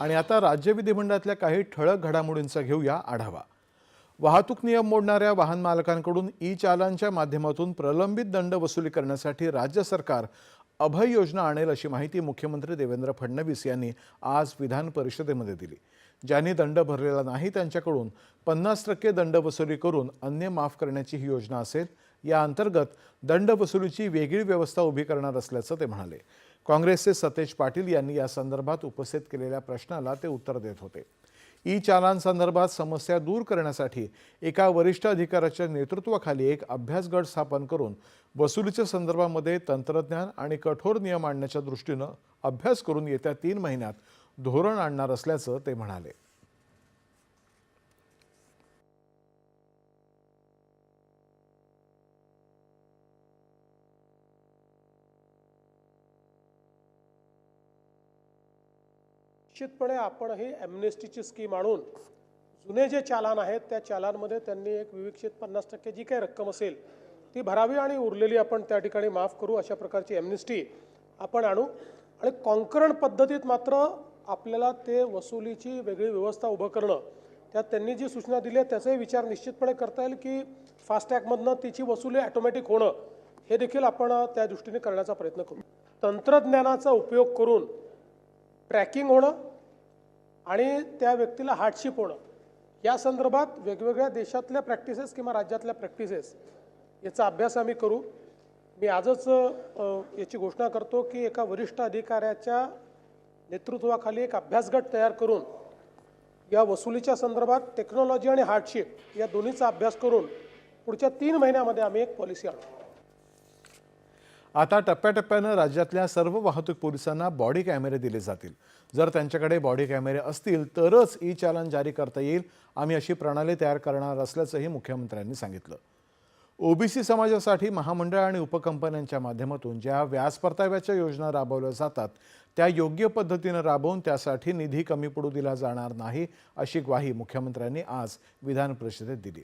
आणि आता राज्य विधिमंडळातल्या काही ठळक घडामोडींचा घेऊया आढावा. वाहतूक नियम मोडणाऱ्या वाहन मालकांकडून ई चालांच्या माध्यमातून प्रलंबित दंड वसुली करण्यासाठी राज्य सरकार अभय योजना आणेल अशी माहिती मुख्यमंत्री देवेंद्र फडणवीस यांनी आज विधान परिषदेमध्ये दिली. ज्यांनी दंड भरलेला नाही त्यांच्याकडून पन्नास टक्के दंड वसुली करून अन्य माफ करण्याची ही योजना असेल या अंतर्गत दंड वसुलीची वेगळी व्यवस्था उभी करणार असल्याचं ते म्हणाले. काँग्रेसचे सतेज पाटील यांनी या संदर्भात उपस्थित केलेल्या प्रश्नाला ते उत्तर देत होते. ई चालांसंदर्भात समस्या दूर करण्यासाठी एका वरिष्ठ अधिकाऱ्याच्या नेतृत्वाखाली एक अभ्यास गट स्थापन करून वसुलीच्या संदर्भामध्ये तंत्रज्ञान आणि कठोर नियम आणण्याच्या दृष्टीनं अभ्यास करून येत्या तीन महिन्यात धोरण आणणार असल्याचं ते म्हणाले. निश्चितपणे आपण ही ॲम्नेस्टीची स्कीम आणून जुने जे चालान आहेत त्या चालानमध्ये त्यांनी एक विविक्षित पन्नास टक्के जी काही रक्कम असेल ती भरावी आणि उरलेली आपण त्या ठिकाणी माफ करू अशा प्रकारची ॲम्नेस्टी आपण आणू. आणि कॉन्करण पद्धतीत मात्र आपल्याला ते वसुलीची वेगळी व्यवस्था उभं करणं त्यात त्यांनी जी सूचना दिली आहे त्याचाही विचार निश्चितपणे करता येईल की फास्टॅगमधनं तिची वसुली ॲटोमॅटिक होणं हे देखील आपण त्या दृष्टीने करण्याचा प्रयत्न करू. तंत्रज्ञानाचा उपयोग करून ट्रॅकिंग होणं आणि त्या व्यक्तीला हार्डशिप होणं या संदर्भात वेगवेगळ्या देशातल्या प्रॅक्टिसेस किंवा राज्यातल्या प्रॅक्टिसेस याचा अभ्यास आम्ही करू. मी आजच याची घोषणा करतो की एका वरिष्ठ अधिकाऱ्याच्या नेतृत्वाखाली एक अभ्यासगट तयार करून या वसुलीच्या संदर्भात टेक्नॉलॉजी आणि हार्डशिप या दोन्हीचा अभ्यास करून पुढच्या तीन महिन्यामध्ये आम्ही एक पॉलिसी आणू. आता टप्प्याटप्प्यानं राज्यातल्या सर्व वाहतूक पोलिसांना बॉडी कॅमेरे दिले जातील. जर त्यांच्याकडे बॉडी कॅमेरे असतील तरच ई चालन जारी करता येईल. आम्ही अशी प्रणाली तयार करणार असल्याचंही मुख्यमंत्र्यांनी सांगितलं. ओबीसी समाजासाठी महामंडळ आणि उपकंपन्यांच्या माध्यमातून ज्या व्याज परताव्याच्या योजना राबवल्या जातात त्या योग्य पद्धतीनं राबवून त्यासाठी निधी कमी पडू दिला जाणार नाही अशी ग्वाही मुख्यमंत्र्यांनी आज विधान परिषदेत दिली.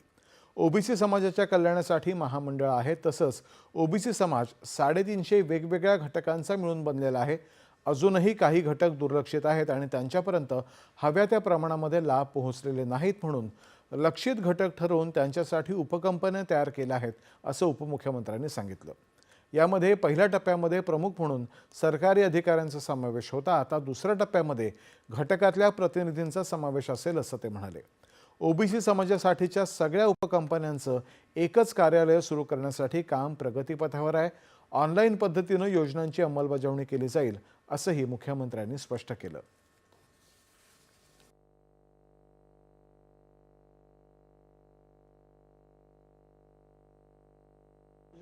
ओबीसी समाजाच्या कल्याणासाठी महामंडळ आहे. तसंच ओबीसी समाज साडेतीनशे वेगवेगळ्या घटकांचा मिळून बनलेला आहे. अजूनही काही घटक दुर्लक्षित आहेत आणि त्यांच्यापर्यंत हव्या त्या प्रमाणामध्ये लाभ पोहोचलेले नाहीत म्हणून लक्षित घटक ठरवून त्यांच्यासाठी उपकंपन्या तयार केल्या आहेत असं उपमुख्यमंत्र्यांनी सांगितलं. यामध्ये पहिल्या टप्प्यामध्ये प्रमुख म्हणून सरकारी अधिकाऱ्यांचा समावेश होता. आता दुसऱ्या टप्प्यामध्ये घटकातल्या प्रतिनिधींचा समावेश असेल असं ते म्हणाले. ओबीसी समाजासाठीच्या सगळ्या उपकंपन्यांचं एकच कार्यालय सुरू करण्यासाठी काम प्रगतीपथावर आहे. ऑनलाईन पद्धतीनं योजनांची अंमलबजावणी केली जाईल असंही मुख्यमंत्र्यांनी स्पष्ट केलं.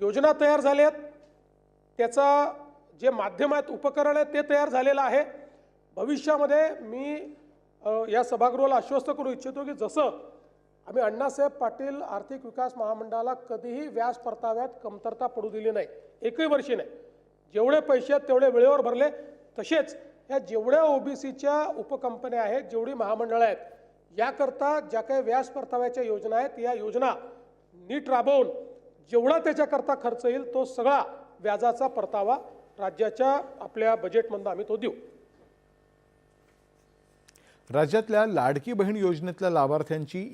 योजना तयार झाल्यात. त्याचा जे माध्यम आहेत उपकरण आहेत ते तयार झालेलं आहे. भविष्यामध्ये मी या सभागृहाला आश्वस्त करू इच्छितो की जसं आम्ही अण्णासाहेब पाटील आर्थिक विकास महामंडळाला कधीही व्याज परताव्यात कमतरता पडू दिली नाही. एकही वर्षी नाही. जेवढे पैसे आहेत तेवढे वेळेवर भरले. तसेच या जेवढ्या ओबीसीच्या उपकंपन्या आहेत जेवढी महामंडळं आहेत याकरता ज्या काही व्याज परताव्याच्या योजना आहेत या योजना नीट राबवून जेवढा त्याच्याकरता खर्च येईल तो सगळा व्याजाचा परतावा राज्याच्या आपल्या बजेटमधून आम्ही तो देऊ. राज्यातल्या लाडकी बहीण योजनेतल्या लाभार्थ्यांची ई